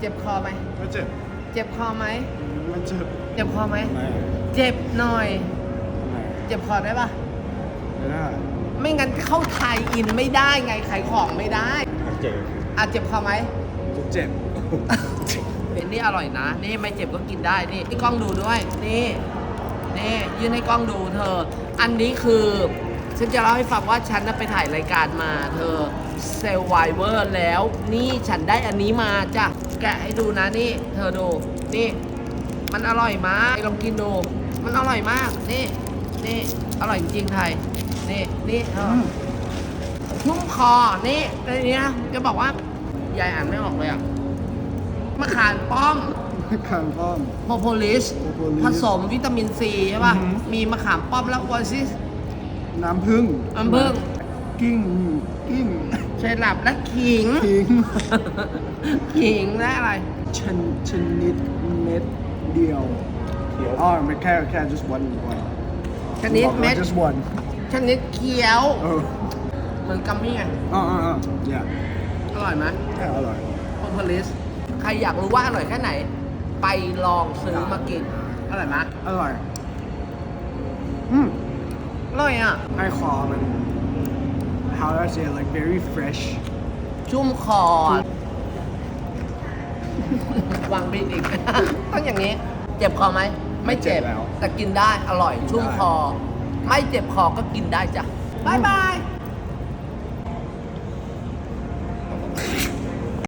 เจ็บคอไหม ไม่เจ็บเจ็บคอไหม ไม่เจ็บเจ็บคอไหม ไม่เจ็บหน่อย ไม่เจ็บคอได้ปะไม่ได้ไม่งั้นเข้าไทยอินไม่ได้ไงขายของไม่ได้เจ็บอะเจ็บคอไหม เจ็บเป็นนี่อร่อยนะ นี่ไม่เจ็บก็กินได้ นี่นี่กล้องดูด้วย นี่ นี่ยื่นให้กล้องดูเธอ อันนี้คือ ฉันจะเล่าให้ฟังว่าฉันน่ะไปถ่ายรายการมา เธอเซลไวเวอร์แล้ว นี่ฉันได้อันนี้มาจ้ะ แกะให้ดูนะนี่ เธอดูนี่ มันอร่อยมากลองกินดูมันอร่อยมากนี่นี่อร่อยจริงๆไทยนี่นี่เธอนุ่มคอนี่อะไรเนี้ยจะบอกว่ายายอ่านไม่ออกเลยอะมะขามป้อมข้างป้อมโ o โพลิส Propolis ผสมวิตามินซีใช่ป่ะอือหือมีมะขามป้อมแล้ววอซิสน้ำผึ้งน้ำผึ้ง กิ้งกิ้งเชลับและขิง ทิ้งขิงและอะไร ชนชนิดเม็ดเดียว อ๋อไม่แค่แค่ just one one ชนิดเม็ด just one ชนิดเคี้ยว เออเหมือนกัมมี่ไงอ๋ออ๋ออ๋อ yeah อร่อยไหมแค่อร่อยโ o โพลิสใครอยากรู้ว่าอร่อยแค่ไหน ไปลองซื้อมากิน อร่อยไหมอร่อย อืม อร่อยอะ ไอคอมัน how do I say it like very fresh ชุ่มคอ วางบินอีก ต้องอย่างนี้ เจ็บคอไหม ไม่เจ็บ ไม่เจ็บแล้วแต่กินได้ อร่อย ชุ่มได้คอ ไม่เจ็บคอก็กินได้จ้ะบายบาย